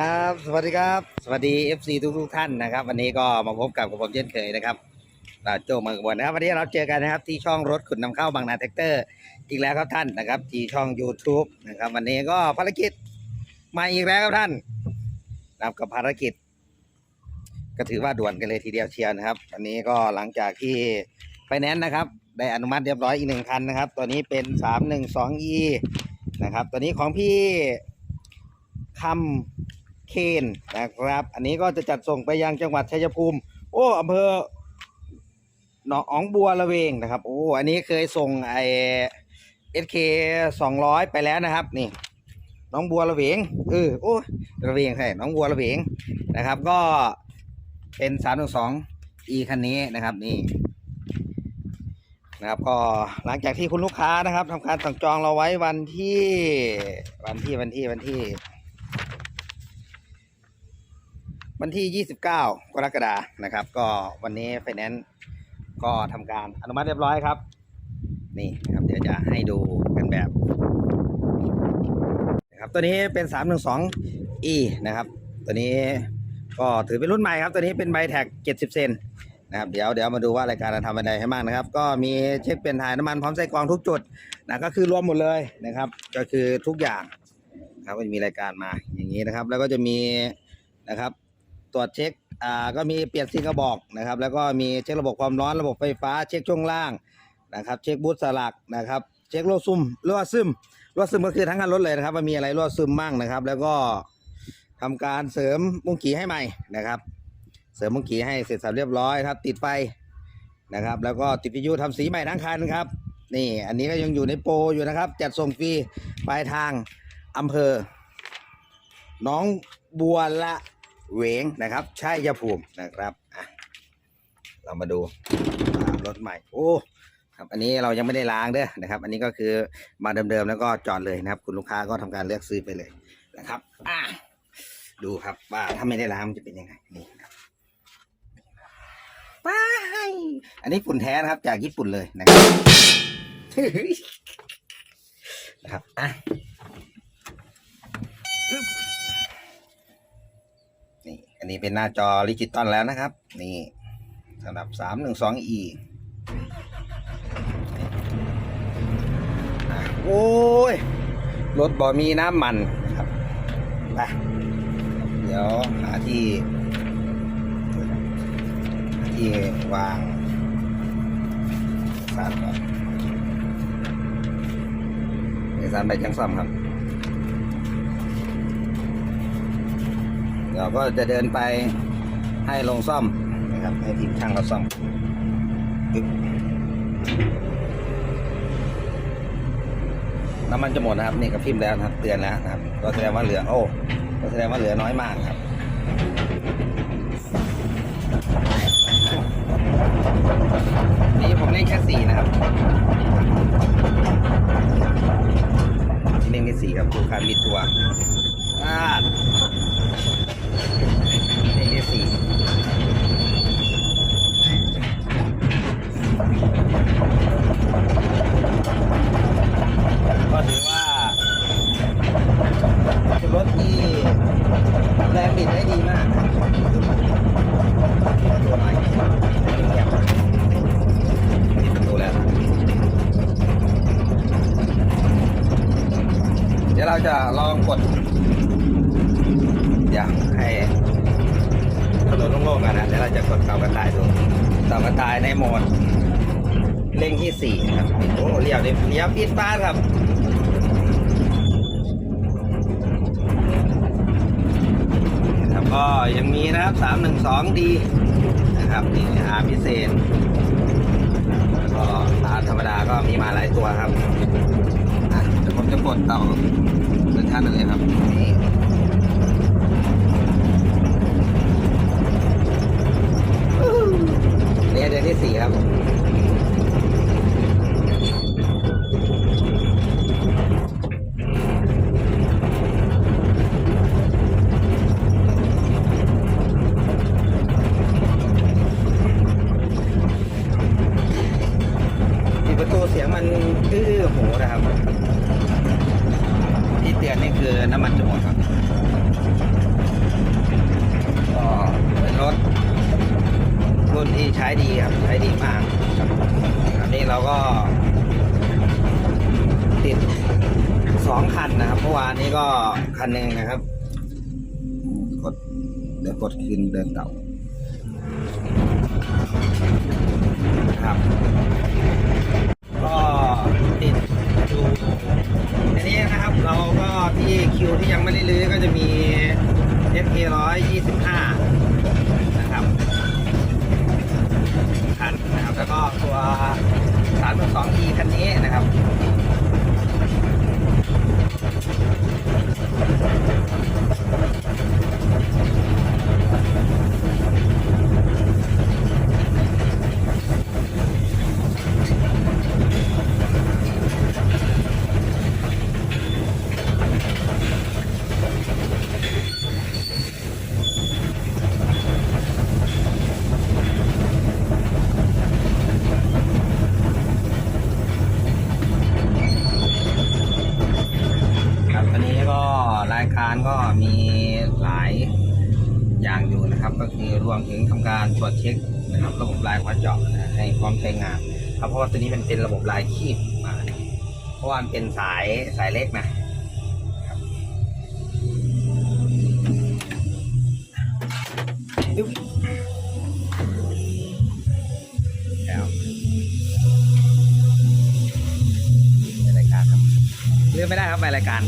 ครับ สวัสดีครับ สวัสดี FC ทุกทุกๆท่านนะครับ วันนี้ก็มาพบกับผมเช่นเคยนะครับอ่าโจมืองอุบลนะครับ วันนี้เราเจอกันนะครับ ที่ช่องรถขุนนำเข้าบางนาแท็กเตอร์อีกแล้วครับท่านนะครับ ที่ช่อง YouTube นะครับ วันนี้ก็ภารกิจมาอีกแล้วครับท่านนะครับกับภารกิจ ก็ถือว่าด่วนกันเลยทีเดียวเชียวนะครับ วันนี้ก็หลังจากที่ไฟแนนซ์นะครับ ได้อนุมัติเรียบร้อยอีกหนึ่งคันนะครับ ตัวนี้เป็น 312e นะครับ ตัวนี้ของพี่คำ เคนนะครับ อันนี้ก็จะจัดส่งไปยังจังหวัดชัยภูมิ โอ้อำเภอหนองอองบัวละเวงนะครับ โอ้ อันนี้เคยส่งไอเอสเคสองร้อยไปแล้วนะครับ นี่น้องบัวละเวงเออโอ้ละเวงใช่น้องบัวละเวงนะครับ ก็เป็นสามหนึ่งสองอีคันนี้นะครับนี่นะครับก็หลังจากที่คุณลูกค้านะครับทำการสั่งจองเราไว้วันที่วันที่วันที่วันที่ วันที่ 29 กรกฎานะครับ ก็วันนี้ไฟแนนซ์ก็ทำการอนุมัติเรียบร้อยครับ นี่นะครับ เดี๋ยวจะให้ดูกันแบบนะครับตัวนี้เป็น 312e นะครับ ตัวนี้ก็ถือเป็นรุ่นใหม่ครับ ตัวนี้เป็นใบแท็ก 70 เซนนะครับเดี๋ยวเดี๋ยวมาดูว่ารายการเราทำอะไรให้บ้างนะครับ ก็มีเช็คเปลี่ยนถ่ายน้ำมันพร้อมใส่กรองทุกจุดนะก็คือรวมหมดเลยนะครับ ก็คือทุกอย่างนะครับมันมีรายการมาอย่างนี้นะครับ แล้วก็จะมีนะครับ ตรวจเช็คอ่าก็มีเปลี่ยนซิงกระบอกนะครับ แล้วก็มีเช็คระบบความร้อนระบบไฟฟ้า เช็คช่วงล่างนะครับ เช็คบูทสลักนะครับ เช็ครั่วซึมรั่วซึมรั่วซึมก็คือทั้งคันรถเลยนะครับว่ามีอะไรรั่วซึมบ้างนะครับ แล้วก็ทำการเสริมมุ้งกี่ให้ใหม่นะครับ เสริมมุ้งกี่ให้เสร็จสับเรียบร้อยครับ ติดไฟนะครับ แล้วก็ติดวิทยุทำสีใหม่ทั้งคันครับนี่อันนี้ก็ยังอยู่ในโปรอยู่นะครับ จัดส่งฟรีปลายทางอำเภอ น้องบัวละ เวงนะครับชัยภูมินะครับอะเรามาดูรถใหม่โอ้ครับอันนี้เรายังไม่ได้ล้างเด้อนะครับ อันนี้ก็คือมาเดิมๆแล้วก็จอดเลยนะครับ คุณลูกค้าก็ทำการเลือกซื้อไปเลยนะครับอะดูครับว่าถ้าไม่ได้ล้างมันจะเป็นยังไงนี่ครับไปอันนี้ฝุ่นแท้นะครับ จากญี่ปุ่นเลยนะครับนะครับอะ อันนี้เป็นหน้าจอดิจิตอลแล้วนะครับ นี่สำหรับ 312e อะโอ้ย รถบ่มีน้ำมันครับไปเดี๋ยวหาที่หาที่วางสารก่อนเอกสารใบจังซ่อมครับ เราก็จะเดินไปให้ลงซ่อมนะครับให้ทีมช่างเราซ่อมน้ำมันจะหมดนะครับนี่กระพริบแล้วนะครับเตือนแล้วนะครับ ก็แสดงว่าเหลือโอ้ก็แสดงว่าเหลือน้อยมากครับนี่ผมเล่นแค่สี่นะครับที่เล่นแค่สี่ครับดูการบิดตัวอ่า เลขที่สี่ นะครับโอ้เลี้ยวดิเลี้ยวปิดฟ้าครับนะครับก็ยังมีนะครับสามหนึ่งสองดีนะครับนี่อาพิเศษแล้วก็อาธรรมดาก็มีมาหลายตัวครับอะเดี๋ยวผมจะกดเตาเดินท่านเลยครับนี่เนี่ยเดือนที่สี่ครับ คันหนึ่งนะครับ กดเดี๋ยวกดคืนเดินเต่าครับ ก็ติดอยู่อันนี้นะครับ เราก็ที่คิวที่ยังไม่ได้ลื้อก็จะมี FK 125 นะครับคันนะครับ แล้วก็ตัว3 2 E คันนี้นะครับ ครับอันนี้ก็รายการก็มีหลายอย่างอยู่นะครับ ก็คือรวมถึงทำการตรวจเช็คนะครับ ระบบลายหัวเจาะ นะให้พร้อมใช้งานครับเพราะว่าตัวนี้มันเป็นระบบลายคีบมาเพราะว่ามันเป็นสายสายเล็กนะครับรายการครับเลื่อนไม่ได้ครับไปรายการ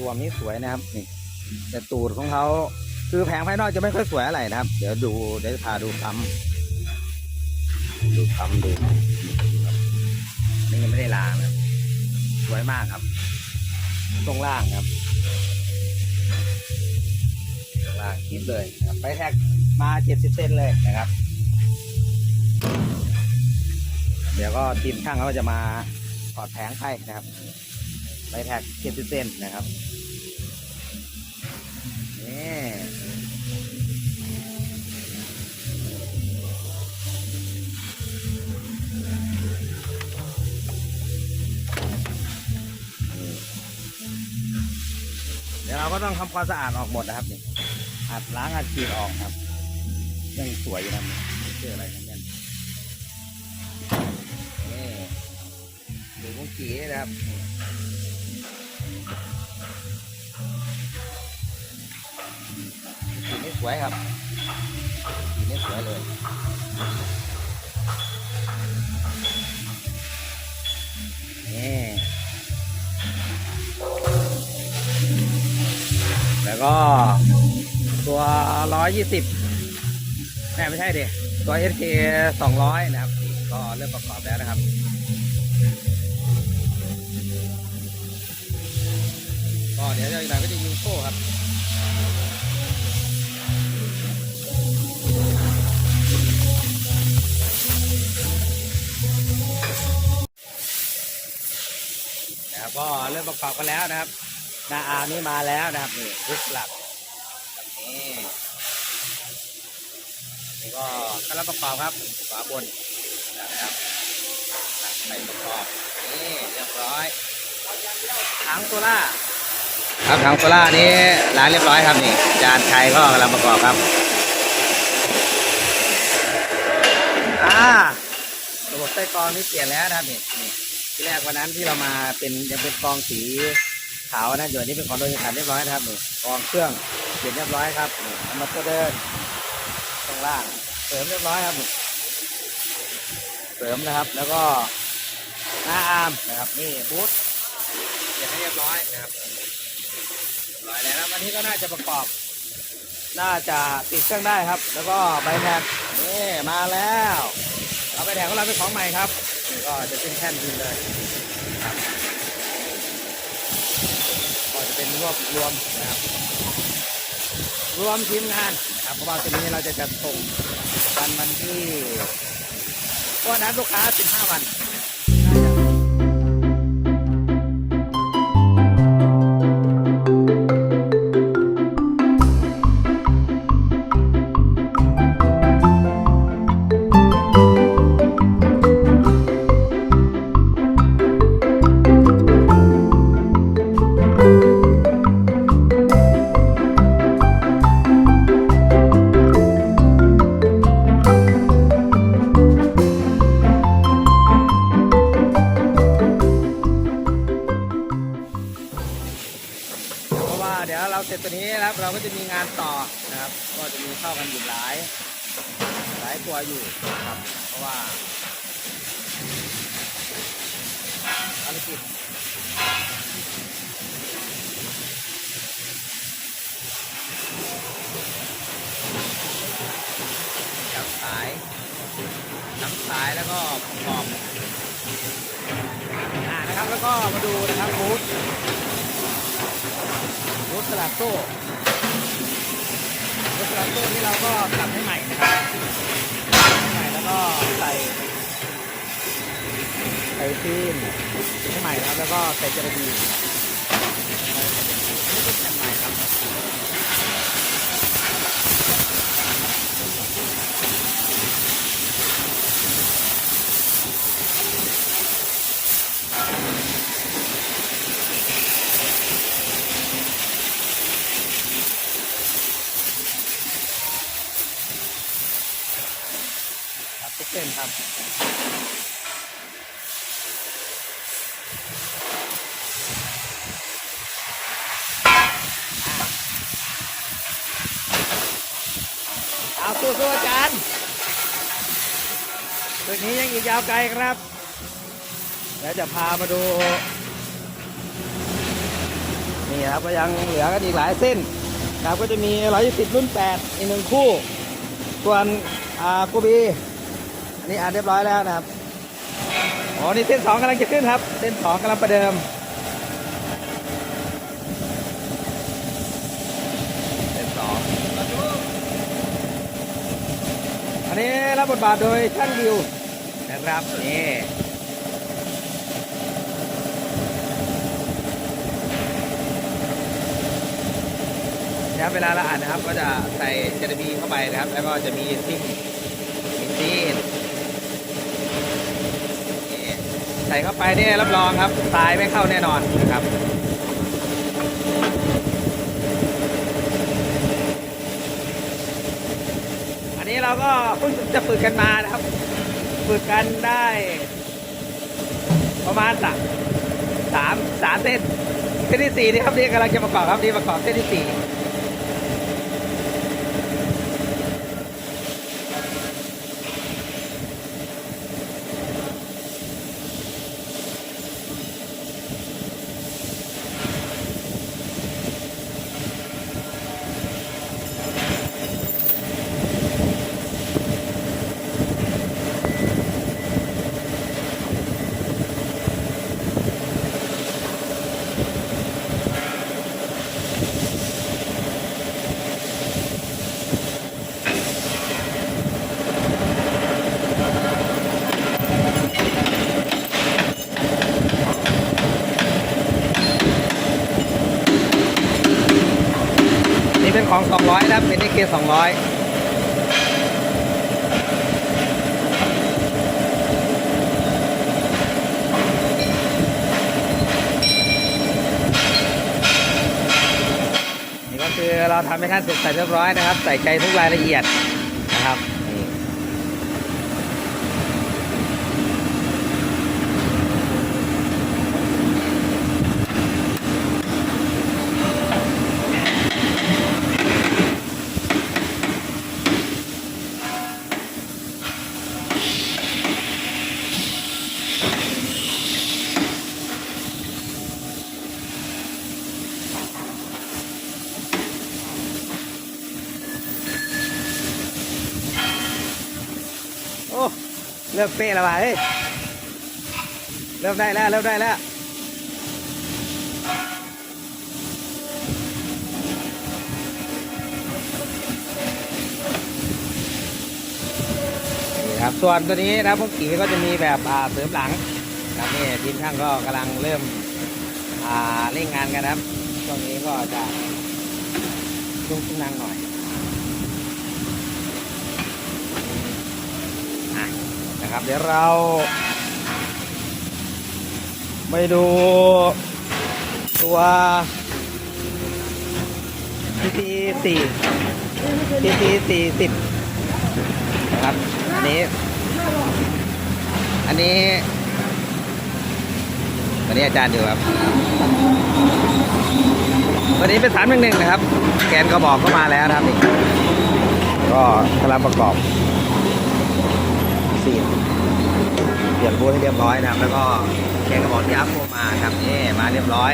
รวมนี่สวยนะครับนี่แต่ตูดของเขาคือแผงภายนอกจะไม่ค่อยสวยอะไรนะครับ เดี๋ยวดูเดี๋ยวจะพาดูปั๊มดูปั๊มดูนี่ยังไม่ได้ล้างนะสวยมากครับ ตรงล่างครับตรงล่างคลิปเลยไปแท็กมาเจ็ดสิบเซนเลยนะครับ เดี๋ยวก็ทีมช่างเขาก็จะมาถอดแผงให้นะครับไปแท็กเจ็ดสิบเซนนะครับ เดี๋ยวเราก็ต้องทำความสะอาดออกหมดนะครับนี่อัดล้างอัดฉีดออกครับยังสวยอยู่นะมันเจออะไรกันเนี่ยนี่ดูมุ้งกีนะครับ สีนี่สวยครับสีนี่สวยเลยนี่แล้วก็ตัวร้อยยี่สิบแม่ไม่ใช่ดิตัว SK สองร้อยนะครับ ก็เริ่มประกอบแล้วนะครับก็เดี๋ยวอีกหน่อยก็จะยิงโซ่ครับ นะครับก็เริ่มประกอบกันแล้วนะครับหนาอาร์นี่มาแล้วนะครับนี่รุกหลักนี่นี่ก็กำลังประกอบครับฝาบนนะครับตักไปประกอบนี่เรียบร้อยถังโซล่าครับถังโซล่านี้ล้างเรียบร้อยครับนี่จานชัยก็กำลังประกอบครับอ่าระบบใต้กรองนี่เปลี่ยนแล้วนะครับนี่ ที่แรกวันนั้นที่เรามาเป็นยังเป็นกองสีขาวนะเดี๋ยวนี้เป็นของโดยสารเรียบร้อยนะครับนี่กองเครื่องเปลี่ยนเรียบร้อยครับนี่เอามาตัวเดินตรงล่างเสริมเรียบร้อยครับนี่เสริมนะครับ แล้วก็หน้าอาร์มนะครับนี่บูทเปลี่ยนให้เรียบร้อยนะครับร้อยแล้วนะวันนี้ก็น่าจะประกอบ น่าจะติดเครื่องได้ครับ แล้วก็ใบแท็กนี่มาแล้ว เอาใบแท็กของเราเป็นของใหม่ครับ ก็จะเป็นแท่นดินเลยครับก็จะเป็นรวบรวมนะครับรวมทีมงานครับเพราะว่าตัวนี้เราจะจัดส่งวันวันที่วันนั้นลูกค้า 15 วันับสายแล้วก็ประกอบอ่านะครับแล้วก็มาดูนะครับบูธบูธสลักโซ่บูธสลักโซ่ที่เราก็ทำให้ใหม่นะครับให้ใหม่แล้วก็ใส่ใส่ฟิล์ให้ใหม่นะครับแล้วก็ใส่เจลาบีนนี่ก็แผ่นใหม่ครับ ครับทุกเส้นครับ เอาสู้ๆอาจารย์ตึกนี้ยัง อีกยาวไกลครับ แล้วจะพามาดู นี่ครับก็ยังเหลือกันอีกหลายเส้นครับก็จะมี120รุ่น8อีกหนึ่งคู่ ส่วนอ่ากูบีอันนี้อ่านเรียบร้อยแล้วนะครับอ๋อนี่เส้นสองกำลังจะขึ้นครับ เส้นสองกำลังประเดิมเส้นสองอันนี้รับบทบาทโดยช่างดิว นะครับนี่นะครับเวลาเราอ่านนะครับก็จะใส่เจลบีเข้าไปนะครับ แล้วก็จะมีซิ่งมีซีนนี่ใส่เข้าไปเนี่ยรับรองครับทรายไม่เข้าแน่นอนนะครับอันนี้เราก็เพิ่งจะฝึกกันมานะครับ ฝึกกันได้ ประมาณสามสามสามเส้นเส้นที่สี่นี่ครับนี่กำลังจะประกอบครับนี่ประกอบเส้นที่สี่ เป็นของ 200 นะครับเป็น AK 200นี่ก็คือเราทำให้ท่านเสร็จสับเรียบร้อยนะครับ ใส่ใจทุกรายละเอียด เริ่มเป๊ะแล้วว่ะเฮ้ยเริ่มได้แล้ว เริ่มได้แล้วครับส่วนตัวนี้นะพวกขี่ก็จะมีแบบอ่าเสริมหลังครับนี่ทีมช่างก็กำลังเริ่มเร่งงานกันครับช่วงนี้ก็จะยุ่งขึ้นนังหน่อยอะ นะครับ เดี๋ยวเราไปดูตัว TT 4 TT 40นะครับ อันนี้ อันนี้วันนี้อาจารย์อยู่ครับวันนี้เป็นสามหนึ่งหนึ่งนะครับ แกนกระบอกก็มาแล้วนะครับก็กำลังประกอบ สีเปลี่ยนบูธให้เรียบร้อยนะครับ แล้วก็แกนกระบอกที่อัพโฟมาครับนี่มาเรียบร้อย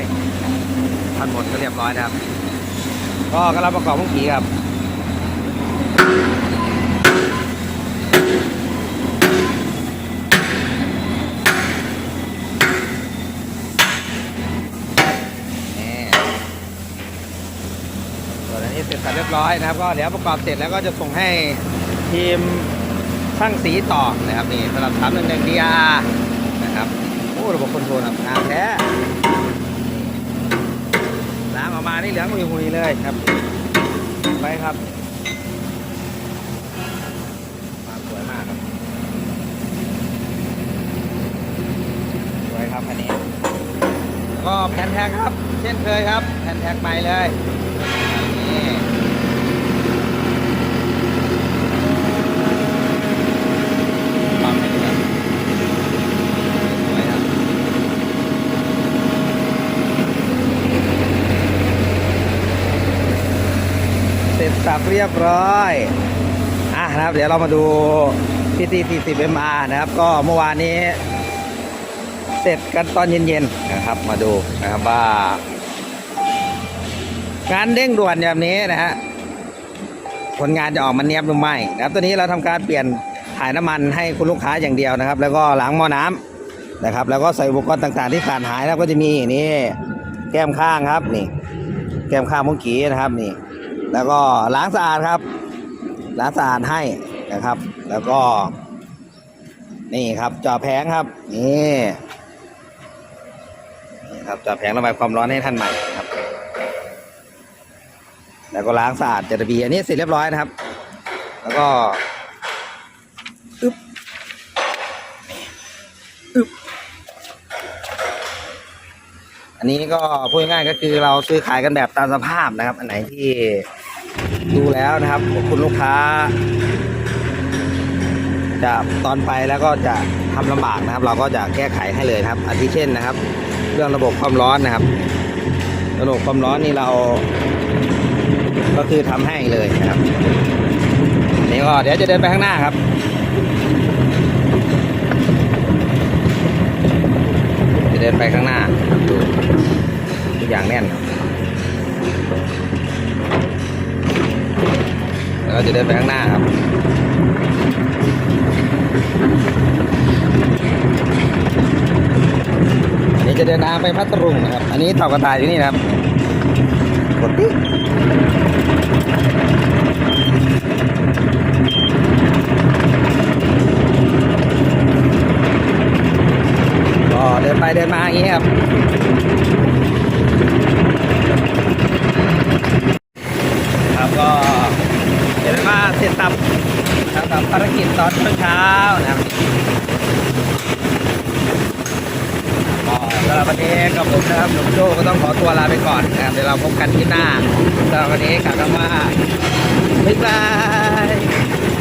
ท่านหมดก็เรียบร้อยนะครับ ก็กำลังประกอบมุ้งขี่ครับนี่ส่วนอันนี้เสร็จสับเรียบร้อยนะครับ ก็เดี๋ยวประกอบเสร็จแล้วก็จะส่งให้ทีม ช่างสีต่อนะครับนี่สำหรับสามหนึ่งหนึ่งดีอานะครับโอ้ระบบคอนโทรลครับงามแท้ล้างออกมานี่เหลืองหุยหุยๆเลยครับ ไปครับมาสวยมากครับสวยครับคันนี้ก็แผ่นแท็กครับ เช่นเคยครับแผ่นแท็กใหม่เลยนี่ปั๊มไปดูครับสวยครับเสับเรียบร้อย อะนะครับ เดี๋ยวเรามาดู PT 40 MR นะครับ ก็เมื่อวานนี้ เสร็จกันตอนเย็นๆนะครับ มาดูนะครับว่าการเด้งด่วนแบบนี้นะฮะผลงานจะออกมาเนียบหรือไม่นะครับตัวนี้เราทำการเปลี่ยนถ่ายน้ำมันให้คุณลูกค้าอย่างเดียวนะครับ แล้วก็ล้างหม้อน้ำนะครับ แล้วก็ใส่อุปกรณ์ต่างๆที่ขาดหายแล้วก็จะมีนี่แก้มข้างครับนี่ แก้มข้างมุ้งกีนะครับนี่ แล้วก็ล้างสะอาดครับ ล้างสะอาดให้นะครับ แล้วก็ นี่ครับจอแผงครับ นี่นี่ครับจับแผงระบายความร้อนให้ท่านใหม่ครับ แล้วก็ล้างสะอาดจะบีอันนี้เสร็จเรียบร้อยนะครับ แล้วก็อึ๊บอึ๊บอันนี้ก็พูดง่ายก็คือเราซื้อขายกันแบบตามสภาพนะครับ อันไหนที่ ดูแล้วนะครับคุณลูกค้า จะตอนไปแล้วก็จะทำลำบากนะครับ เราก็จะแก้ไขให้เลยนะครับอาทิเช่นนะครับ เรื่องระบบความร้อนนะครับ ระบบความร้อนนี่เรา ก็คือทำให้เลยนะครับนี่ก็เดี๋ยวจะเดินไปข้างหน้าครับจะเดินไปข้างหน้าดูทุกอย่างแน่นครับ แล้วก็จะเดินไปข้างหน้าครับอันนี้จะเดินทางไปพัทลุงนะครับ อันนี้เต่ากระต่ายอยู่นี่นะครับกดปิ๊กก็เดินไปเดินมาอย่างนี้ครับ นับหนุ่มโจก็ต้องขอตัวลาไปก่อนนะครับเดี๋ยวเราพบกันที่หน้าสำหรัวันนี้กล่าวคำว่าบ๊ายบาย